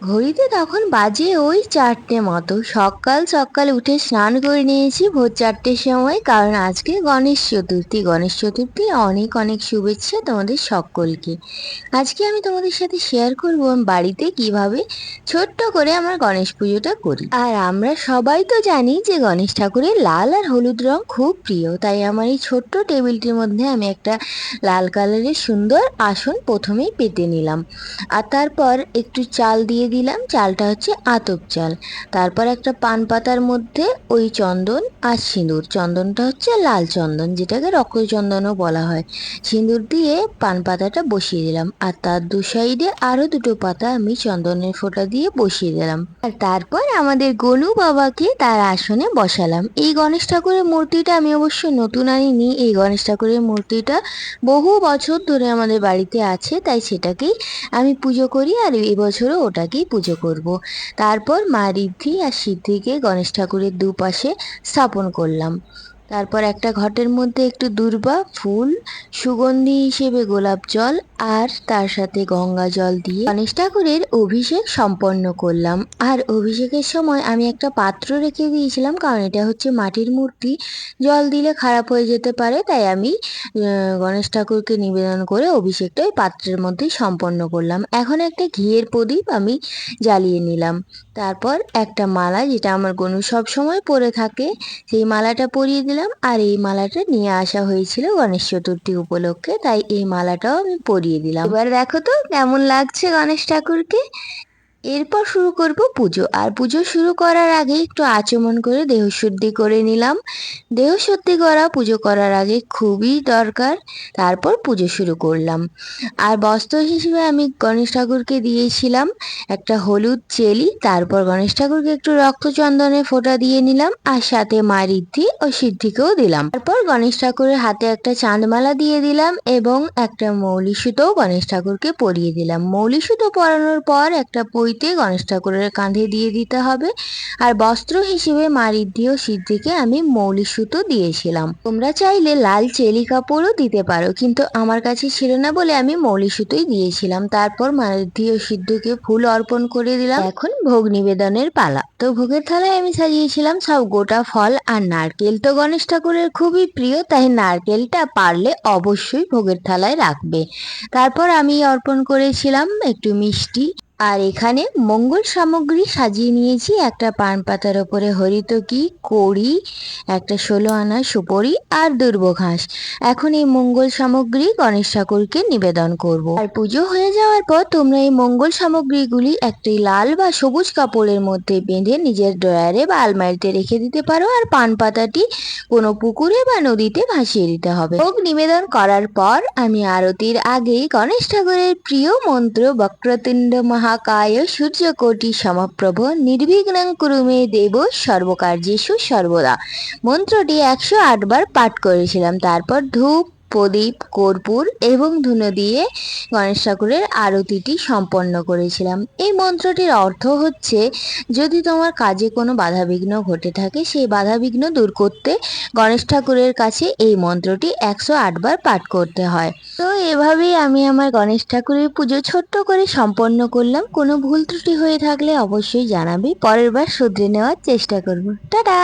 ঘড়িতে তখন বাজে ওই চারটে মতো। সকাল সকাল উঠে স্নান করে নিয়েছি ভোর চারটের সময়, কারণ আজকে গণেশ চতুর্থী। গণেশ চতুর্থী, অনেক অনেক শুভেচ্ছা তোমাদের সকলকে। আজকে আমি তোমাদের সাথে শেয়ার করব বাড়িতে কীভাবে ছোট্ট করে আমার গণেশ পুজোটা করি। আর আমরা সবাই তো জানি যে গণেশ ঠাকুরের লাল আর হলুদ রং খুব প্রিয়, তাই আমার এই ছোট্ট টেবিলটির মধ্যে আমি একটা লাল কালারের সুন্দর আসন প্রথমেই পেতে নিলাম। আর তারপর একটু চাল দিয়ে দিলাম, চালটা হচ্ছে আতপ চাল। তারপর একটা পান পাতার মধ্যে ওই চন্দন আর সিঁদুর। চন্দনটা হচ্ছে লাল চন্দন, যেটাকে রক্তচন্দনও বলা হয়। সিঁদুর দিয়ে পান পাতাটা বসিয়ে দিলাম। আর তার দু সাইডে আরও দুটো পাতা আমি চন্দনের ফোঁটা দিয়ে বসিয়ে দিলাম। আর তারপর আমাদের গনু বাবাকে তার আসনে বসালাম। এই গণেশ ঠাকুরের মূর্তিটা আমি অবশ্য নতুন আনিনি। এই গণেশ ঠাকুরের মূর্তিটা বহু বছর ধরে আমাদের বাড়িতে আছে, তাই সেটাকেই আমি পুজো করি আর এবছরও ওটাকেই পুজো করব। তারপর মা ঋদ্ধি আর সিদ্ধিকে গণেশ ঠাকুরের দুপাশে স্থাপন করলাম তারপর একটা ঘটের মধ্যে একটু দূর্বা, ফুল, সুগন্ধি হিসেবে গোলাপ জল আর তার সাথে গঙ্গা জল দিয়ে গণেশ ঠাকুরের অভিষেক সম্পন্ন করলাম। আর অভিষেকের সময় আমি একটা পাত্র রেখে দিয়েছিলাম, কারণ এটা হচ্ছে মাটির মূর্তি। জল দিলে খারাপ হয়ে যেতে পারে, তাই আমি গণেশ ঠাকুরকে নিবেদন করে অভিষেকটা ওই পাত্রের মধ্যেই সম্পন্ন করলাম। এখন একটা ঘিয়ের প্রদীপ আমি জ্বালিয়ে নিলাম। তারপর একটা মালা, যেটা আমার গনু সব সময় পরে থাকে, সেই মালাটা পরিয়ে দিলাম আর এই মালাটা নিয়ে আসা হয়েছিল গণেশ চতুর্থী উপলক্ষে। তাই এই মালাটাও আমি পরিয়ে দিলাম। এবার দেখো তো, কেমন লাগছে গণেশ ঠাকুরকে? এরপর শুরু করব পুজো। আর পুজো শুরু করার আগে একটু আচমন করে দেহশুদ্ধি করে নিলাম। দেহশুদ্ধি করা, পুজো করার আগে খুবই দরকার। তারপর পুজো শুরু করলাম। আর বস্ত্র হিসেবে আমি গণেশ ঠাকুরকে দিয়েছিলাম একটা হলুদ চেলি। তারপর গণেশ ঠাকুরকে একটু রক্তচন্দনের ফোঁটা দিয়ে নিলাম আর সাথে মা ঋদ্ধি ও সিদ্ধিকেও দিলাম। তারপর গণেশ ঠাকুরের হাতে একটা চাঁদমালা দিয়ে দিলাম এবং একটা মৌলি সুতোও গণেশ ঠাকুরকে পরিয়ে দিলাম। মৌলি সুতো পরানোর পর একটা পইতে গণেশ ঠাকুরের কাঁধে দিয়ে দিতে হবে। আর বস্ত্র হিসেবে মা ঋদ্ধি সিদ্ধিকে আমি মৌলি সুতো দিয়েছিলাম। তোমরা চাইলে লাল চেলি কাপড়ও দিতে পারো, কিন্তু আমার কাছে ছিল না বলে আমি মৌলি সুতোই দিয়েছিলাম। তারপর মা ঋদ্ধি সিদ্ধকে ফুল অর্পণ করে দিলাম। এখন ভোগ নিবেদনের পালা। তো ভোগের থালায় আমি সাজিয়েছিলাম সব গোটা ফল আর নারকেল। তো গণেশ ঠাকুরের খুবই প্রিয়, তাই নারকেলটা পারলে অবশ্যই ভোগের থালায় রাখবে। তারপর আমি অর্পণ করেছিলাম একটু মিষ্টি। আর এখানে মঙ্গল সামগ্রী সাজিয়ে নিয়েছি। একটা পান পাতার ওপরে হরিতকি, কড়ি, একটা ষোলো আনা সুপরি আর দুর্ব ঘাস। এখন এই মঙ্গল সামগ্রী গণেশ ঠাকুরকে নিবেদন করব। আর পুজো হয়ে যাওয়ার পর তোমরা এই মঙ্গল সামগ্রীগুলি একটি লাল বা সবুজ কাপড়ের মধ্যে বেঁধে নিজের ড্রয়ারে বা আলমারিতে রেখে দিতে পারো। আর পান পাতাটি কোনো পুকুরে বা নদীতে ভাসিয়ে দিতে হবে। ভোগ নিবেদন করার পর আমি আরতির আগেই গণেশ ঠাকুরের প্রিয় মন্ত্র বক্রতুণ্ড মহা মহাকায় সূর্যকোটি সমপ্রভ নির্বিঘ্নং কুরুমে দেব সর্বকার্যেষু সর্বদা। মন্ত্রটি একশো আটবার পাঠ করেছিলাম, তারপর ধূপ প্রদীপ, কর্পূর এবং ধুনো দিয়ে গণেশ ঠাকুরের আরতিটি সম্পন্ন করেছিলাম। এই মন্ত্রটির অর্থ হচ্ছে, যদি তোমার কাজে কোনো বাধাবিঘ্ন ঘটে থাকে, সেই বাধাবিঘ্ন দূর করতে গণেশ ঠাকুরের কাছে এই মন্ত্রটি একশো আটবার পাঠ করতে হয়। তো এভাবেই আমি আমার গণেশ ঠাকুরের পুজো ছোট্ট করে সম্পন্ন করলাম। কোনো ভুল ত্রুটি হয়ে থাকলে অবশ্যই জানাবি। পরের বার শুধরে নেওয়ার চেষ্টা করব। টাটা!